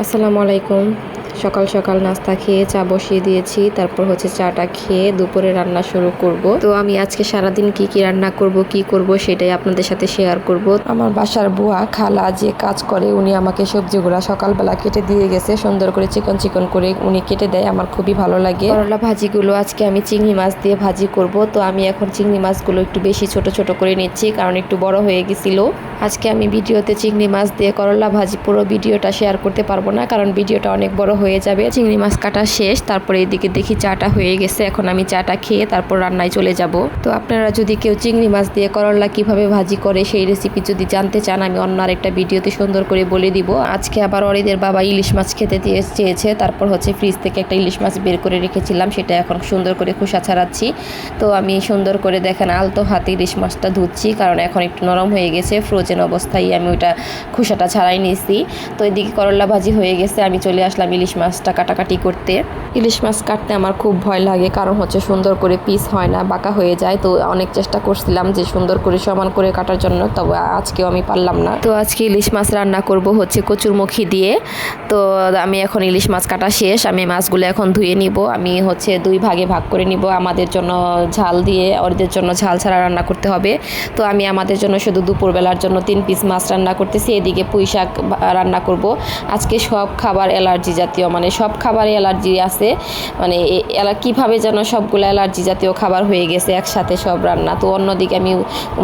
আসসালামু আলাইকুম। সকাল সকাল নাস্তা খেয়ে চা বসিয়ে দিয়েছি, তারপর হচ্ছে চাটা খেয়ে দুপুরে রান্না শুরু করব। তো আমি আজকে সারাদিন কি কি রান্না করব, কি করব সেটাই আপনাদের সাথে শেয়ার করব। আমার বাসার বুয়া খালা যে কাজ করে, উনি আমাকে সবজিগুলা সকালবেলা কেটে দিয়ে গেছে, সুন্দর করে চিকন চিকন করে উনি কেটে দেয়, আমার খুবই ভালো লাগে। করলা ভাজিগুলো আজকে আমি চিংড়ি মাছ দিয়ে ভাজি করব, তো আমি এখন চিংড়ি মাছগুলো একটু বেশি ছোট ছোট করে নিচ্ছি, কারণ একটু বড় হয়ে গেছিল। আজকে আমি ভিডিওতে চিংড়ি মাছ দিয়ে করলা ভাজি পুরো ভিডিওটা শেয়ার করতে পারব না, কারণ ভিডিওটা অনেক বড় হয়ে যাবে, চিংড়ি মাছ কাটা শেষ, তারপরে এদিকে দেখি চাটা হয়ে গেছে, এখন আমি চাটা খেয়ে তারপর রান্নায় চলে যাব। তো আপনারা যদি কেউ চিংড়ি মাছ দিয়ে করলা কীভাবে ভাজি করে সেই রেসিপি যদি জানতে চান, আমি অন্য আরেকটা ভিডিওতে সুন্দর করে বলে দিব। আজকে আবার অরিদের বাবা ইলিশ মাছ খেতে চেয়েছে, তারপর হচ্ছে ফ্রিজ থেকে একটা ইলিশ মাছ বের করে রেখেছিলাম, সেটা এখন সুন্দর করে খোসা ছাড়াচ্ছি। তো আমি সুন্দর করে দেখেন আলতো হাতে ইলিশ মাছটা ধুচ্ছি, কারণ এখন একটু নরম হয়ে গেছে ফ্রোজেন অবস্থায় আমি ওইটা খোসাটা ছাড়াই নিয়েছি তো এদিকে করলা ভাজি হয়ে গেছে, আমি চলে আসলাম ইলিশ মাছটা কাটাকাটি করতে। ইলিশ মাছ কাটতে আমার খুব ভয় লাগে, কারণ হচ্ছে সুন্দর করে পিস হয় না, বাঁকা হয়ে যায়। তো অনেক চেষ্টা করছিলাম যে সুন্দর করে সমান করে কাটার জন্য, তবে আজকেও আমি পারলাম না। তো আজকে ইলিশ মাছ রান্না করব হচ্ছে কচুরমুখী দিয়ে। তো আমি এখন ইলিশ মাছ কাটা শেষ, আমি মাছগুলো এখন ধুয়ে নিব। আমি হচ্ছে দুই ভাগে ভাগ করে নিব, আমাদের জন্য ঝাল দিয়ে, ওদের জন্য ঝাল ছাড়া রান্না করতে হবে। তো আমি আমাদের জন্য শুধু দুপুরবেলার জন্য তিন পিস মাছ রান্না করতেছি, এদিকে পুঁই শাক রান্না করব। আজকে সব খাবার অ্যালার্জি জাতীয় মানে সব খাবারে অ্যালার্জি আছে। মানে কীভাবে যেন সবগুলো অ্যালার্জি জাতীয় খাবার হয়ে গেছে একসাথে সব রান্না। তো অন্যদিকে আমি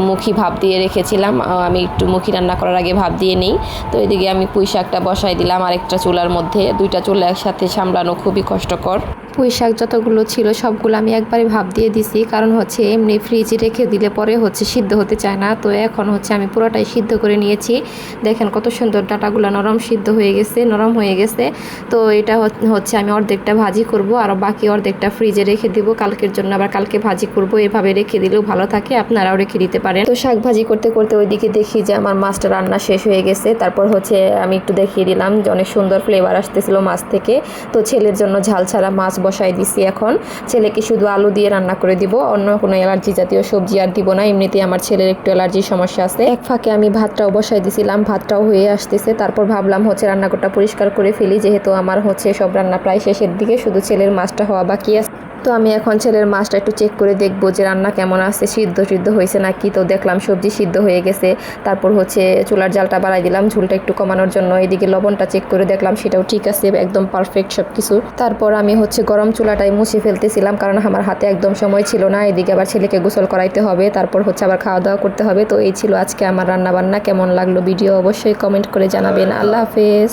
মুখি ভাব দিয়ে রেখেছিলাম। আমি একটু মুখি রান্না করার আগে ভাব দিয়ে নেই। তো এদিকে আমি পুঁই শাকটা বসাই দিলাম আরেকটা চুলার মধ্যে। দুইটা চুলা একসাথে সামলানো খুবই কষ্টকর। পুঁই শাক যতগুলো ছিল সবগুলো আমি একবারে ভাব দিয়ে দিছি। কারণ হচ্ছে এমনি ফ্রিজে রেখে দিলে পরে হচ্ছে সিদ্ধ হতে চায় না। তো এখন হচ্ছে আমি পুরোটাই সিদ্ধ করে নিয়েছি। দেখেন কত সুন্দর ডাটাগুলো নরম সিদ্ধ হয়ে গেছে, নরম হয়ে গেছে। তো এটা হচ্ছে আমি অর্ধেকটা ভাজি করব আর বাকি অর্ধেকটা ফ্রিজে রেখে দিব। কালকের জন্য আবার কালকে ভাজি করব। এভাবে রেখে দিলেও ভালো থাকে, আপনারাও রেখে দিতে পারেন। তো শাক ভাজি করতে করতে ওইদিকে দেখি যে আমার মাছটা রান্না শেষ হয়ে গেছে। তারপর হচ্ছে আমি একটু দেখিয়ে দিলাম যে অনেক সুন্দর ফ্লেভার আসতেছিল মাছ থেকে। তো ছেলের জন্য ঝাল ছাড়া মাছ বসাই দিছি এখন। ছেলেকে শুধু আলু দিয়ে রান্না করে দিব, অন্য কোনো অ্যালার্জি জাতীয় সবজি আর দিব না। এমনিতেই আমার ছেলের একটু অ্যালার্জির সমস্যা আছে। এক ফাঁকে আমি ভাতটাও বসাই দিছিলাম, ভাতটাও হয়ে আসতেছে। তারপর ভাবলাম হচ্ছে রান্নাঘরটা পরিষ্কার করে ফেলি, যেহেতু আমার হচ্ছে সব রান্না প্রায় শেষের দিকে, শুধু ছেলের মাছটা হওয়া বাকি আছে। তো আমি এখন ছেলের মাছটা একটু চেক করে দেখব যে রান্না কেমন আছে, সিদ্ধ সিদ্ধ হয়েছে নাকি? তো দেখলাম সবজি সিদ্ধ হয়ে গেছে। তারপর হচ্ছে চুলার জালটা বাড়াই দিলাম, ঝুলটা একটু কমানোর জন্য। এদিকে লবণটা চেক করে দেখলাম সেটাও ঠিক আছে, একদম পারফেক্ট সব কিছু তারপর আমি হচ্ছে গরম চুলাটাই মুছে ফেলতেছিলাম কারণ আমার হাতে একদম সময় ছিল না। এদিকে আবার ছেলেকে গোসল করাইতে হবে, তারপর হচ্ছে আবার খাওয়া দাওয়া করতে হবে। তো এই ছিল আজকে আমার রান্না বান্না কেমন লাগল ভিডিও অবশ্যই কমেন্ট করে জানাবেন। আল্লাহ হাফেজ।